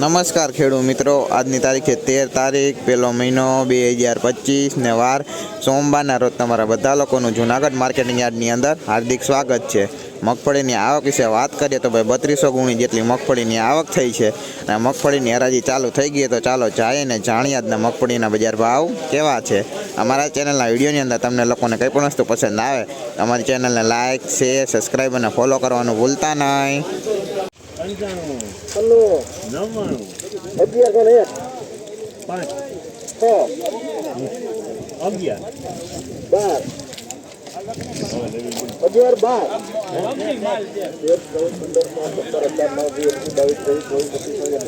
નમસ્કાર ખેડૂત મિત્રો. આજની તારીખે તેર તારીખ, પહેલો મહિનો બે હજાર પચીસ ને વાર સોમવારના રોજ તમારા બધા લોકોનું જુનાગઢ માર્કેટિંગ યાર્ડની અંદર હાર્દિક સ્વાગત છે. મગફળીની આવક વિશે વાત કરીએ તો ભાઈ બત્રીસો ગુણી જેટલી મગફળીની આવક થઈ છે. અને મગફળીની હરાજી ચાલુ થઈ ગઈ તો ચાલો જાય ને જાણીએ આજના મગફળીના બજાર ભાવ કેવા છે. અમારા ચેનલના વિડીયોની અંદર તમને લોકોને કંઈ પણ વસ્તુ પસંદ આવે, અમારી ચેનલને લાઇક શેર સબસ્ક્રાઈબ અને ફોલો કરવાનું ભૂલતા નહીં. પંચાણું છન્નું નવ્વાણું અગિયારસો ને એક પાંચ છ અગિયાર બાર અગિયાર બાર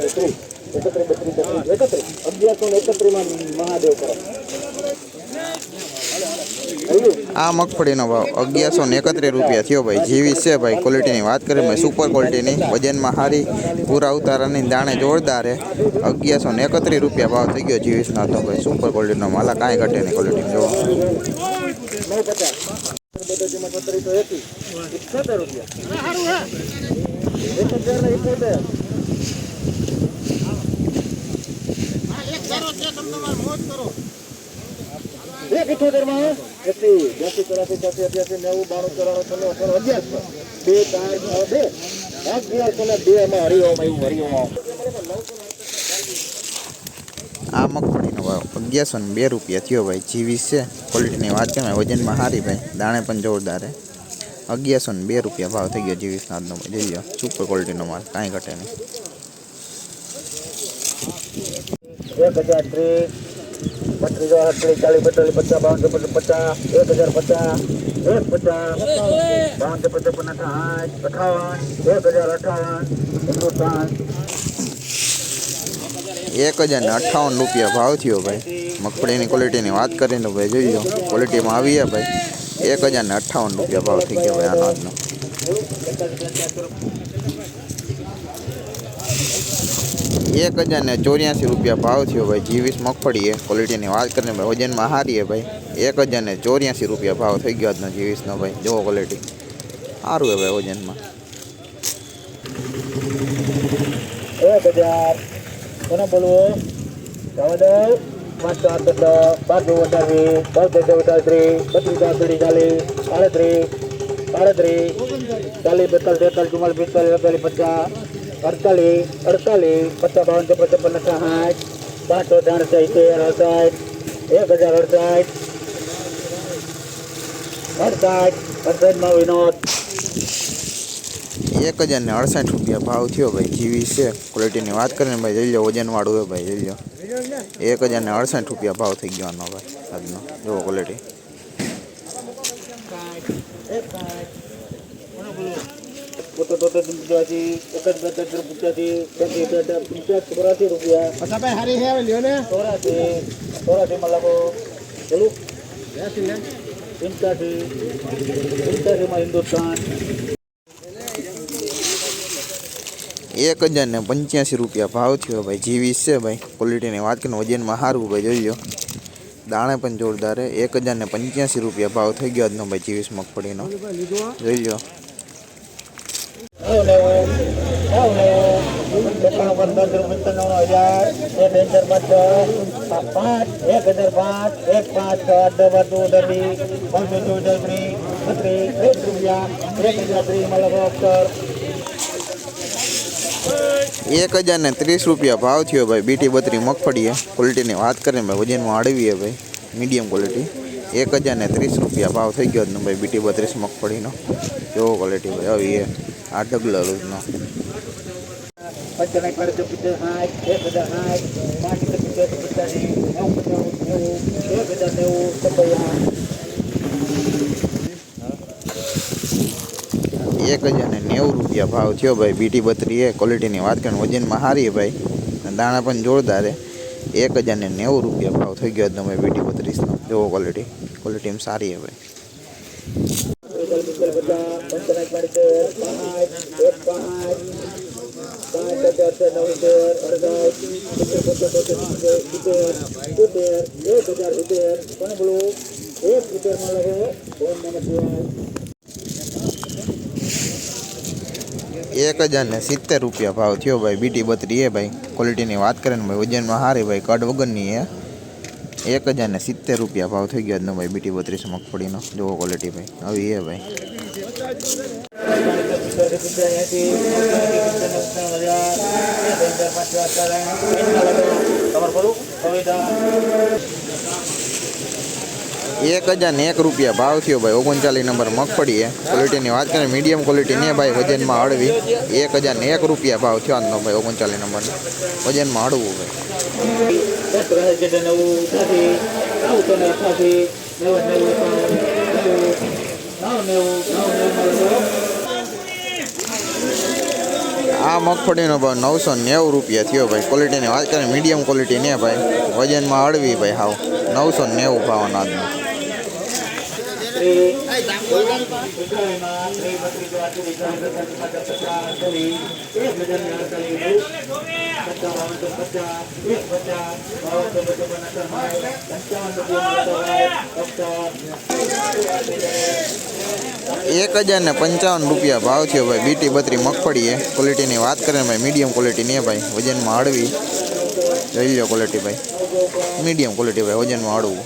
એકત્રીસ બત્રીસ એકત્રીસ અગિયારસો ને એકત્રીસમાં મહાદેવ કરો? આ મગફળીનો ભાવ અગિયારસો ને એકત્રીસ રૂપિયા થયો ભાઈ. જેવી છે ભાઈ ક્વોલિટીની વાત કરીએ ભાઈ સુપર ક્વોલિટીની વજનમાં સારી પૂરા ઉતારાની દાણે જોરદાર અગિયારસો ને એકત્રીસ રૂપિયા ભાવ થઈ ગયો જીવીસનો તો ભાઈ. સુપર ક્વોલિટીનો માલા કાંઈ ઘટે નહીં ક્વોલિટી જોવો. કરો રૂપિયા. એક હજાર ને ઇઠ્યોતેર એક ઇઠ્યોતેરમાં એસી બ્યાસી ચોરાસી ત્યાસી અઠ્યાસી નેવું બાણું ચોરાણું છન્નું અઠાણું અગિયારસો બે ચાર છ બે. અગિયારસો ને બે માં હરિઓમ આવ્યું હરિઓમ. આ મગફળીનો ભાવ અગિયારસો ને બે રૂપિયા થયો ભાઈ. જીવીસ છે. ક્વોલિટીની વાત કરીએ વજનમાં સારી ભાઈ. દાણે પણ જોરદાર હે. અગિયારસો ને બે રૂપિયા ભાવ થઈ ગયો જીવીસનો આજનો ભાઈ. જોઈ લો સુપર ક્વોલિટીનો માલ. કાંઈ ઘટે નહીં. એક હજાર ત્રીસ. બત્રીસ અડત્રીસ ચાલીસ બેતાલીસ પચાસ બાવન પચાસ પચાસ એક હજાર પચાસ એક પચાસ બાવન પચાસ પચાસ સાઠ અઠાવન એક હજાર અઠાવન એક હજાર ને અઠ્ઠાવન રૂપિયા ભાવ થયો ભાઈ. મગફળીની ક્વોલિટીની વાત કરીને ભાઈ જોઈ લો. ક્વોલિટીમાં આવીએ ભાઈ. એક હજાર ને અઠ્ઠાવન રૂપિયા ભાવ થઈ ગયો ભાઈ આનો આજનો એક હજાર ને ચોર્યાસી રૂપિયા ભાવ થયો ભાઈ. જીવીસ મગફળી એ ક્વોલિટીની વાત કરીને ભાઈ, વજનમાં છે ભાઈ. એક હજાર ને ચોર્યાસી રૂપિયા ભાવ થઈ ગયો આજનો જીવીસનો ભાઈ. જુઓ ક્વોલિટી સારું હે ભાઈ વજનમાં. એક હજાર. કોને બોલવું જવા પાંચસો આઠ દસ દો અઠાવીસ બત્રીસ આઠત્રીસ ચાલીસ. સાડત્રીસ. સાડત્રીસ. ચાલીસ, બેતાલીસ તેતાલીસ ચુમ્માલીસ, પિસ્તાલીસ પચાસ. અડતાલીસ અડતાલીસ પચાસ બાવન ચોપન ચોપન સાઠ પાંચસો ત્રણ સિત્તેર અડસાઠ એક હજાર અડસાઠ અડસાઠ અડસાઠમાં વિનોદ. એક હજાર ને અડસઠ રૂપિયા ભાવ થયો ભાઈ જીવી છે. ક્વોલિટીની વાત કરીને ભાઈ જઈ લો વજનવાળું હોય ભાઈ જઈ લો. એક હજાર ને અડસઠ રૂપિયા ભાવ થઈ ગયો આનો ભાઈ આજનો જુઓ ક્વોલિટી પોતે પંચ્યાસી એકજ બેતેર પંચ્યાસી ત્યાંસી બેતેર પંચ્યાસી ચોરાસી રૂપિયા. ચોરાસી ચોરાસીમાં લાગો પેલું પંચ્યાસી માં હિન્દુસ્તાન. એક હજાર ને પંચ્યાસી રૂપિયા ભાવ થયો ભાઈ જીવીસ છે ભાઈ. ક્વોલિટીની વાત કરીને વજનમાં સારું ભાઈ જોઈ લો દાણે પણ જોરદાર એક હજાર ને પંચ્યાસી રૂપિયા ભાવ થઈ ગયો આજનો ભાઈ જીવીસ મગફળીનો. જોઈ લો નવ નેવું નવ નેવું એકાણું પંદર પંચાણું હજાર એક હજાર પાંચ પાંચ એક હજાર પાંચ એક પાંચ છ આઠ દસ બાર ચૌદ અઢી પાંચસો ચૌદ ત્રીસ બત્રીસ ત્રીસ રૂપિયા એક હજાર ત્રીસમાં લખો અક્ષર એક હજાર ને ત્રીસ રૂપિયા ભાવ થયો ભાઈ. બીટી બત્રી મગફળી છે ક્વોલિટીની વાત કરીને ભાઈ વજનમાં અડવી ભાઈ. Medium quality. એક હજાર ને ત્રીસ રૂપિયા ભાવ થઈ ગયો આજનો ભાઈ બીટી બત્રીસ મગફળીનો. જેવો ક્વોલિટી ભાઈ? આવી છે આ ડગલા રૂજનો એક હજાર ને નેવું રૂપિયા ભાવ થયો ભાઈ બીટી બત્રી એ ક્વોલિટીની વાત કરીને વજનમાં સારી ભાઈ દાણા પણ જોરદાર એક હજાર ને નેવું રૂપિયા ભાવ થઈ ગયો તમે બીટી બત્રીસનો. જેવો ક્વોલિટી ક્વોલિટી સારી છે ભાઈ. એક હજાર ને સિત્તેર રૂપિયા ભાવ થયો ભાઈ, બીટી બત્રી એ ભાઈ. ક્વોલિટીની વાત કરે ને ભાઈ, વજનમાં હારી ભાઈ કડ વગરની એ. એક હજાર ને સિત્તેર રૂપિયા ભાવ થઈ ગયો આજનો ભાઈ, બીટી બત્રીસ મગફળીનો. જોવો ક્વોલિટી ભાઈ આવી એ ભાઈ. એક હજાર ને એક રૂપિયા ભાવ થયો ભાઈ, ઓગણચાલીસ નંબર મગફળી એ. ક્વોલિટીની વાત કરીએ મીડિયમ ક્વોલિટી ને ભાઈ, વજનમાં હળવી. એક હજાર ને એક રૂપિયા ભાવ થયો આજનો ભાઈ, ઓગણચાલીસ નંબર વજનમાં હળવું ભાઈ. આ મગફળીનો ભાવ નવસો નેવું રૂપિયા થયો ભાઈ. ક્વોલિટીની વાત કરીએ મીડિયમ ક્વોલિટી ને ભાઈ. વજનમાં હળવી ભાઈ હાવ. નવસો નેવું ભાવનો આજનો એક હજાર ને પંચાવન રૂપિયા ભાવ થયો ભાઈ. બીટી બત્રી મગફળી એ ક્વોલિટીની વાત કરીએ ભાઈ મીડિયમ ક્વોલિટી નહીં ભાઈ. વજનમાં હળવી. લઈ લો ક્વોલિટી ભાઈ. મીડિયમ ક્વોલિટી ભાઈ, વજનમાં હળવું.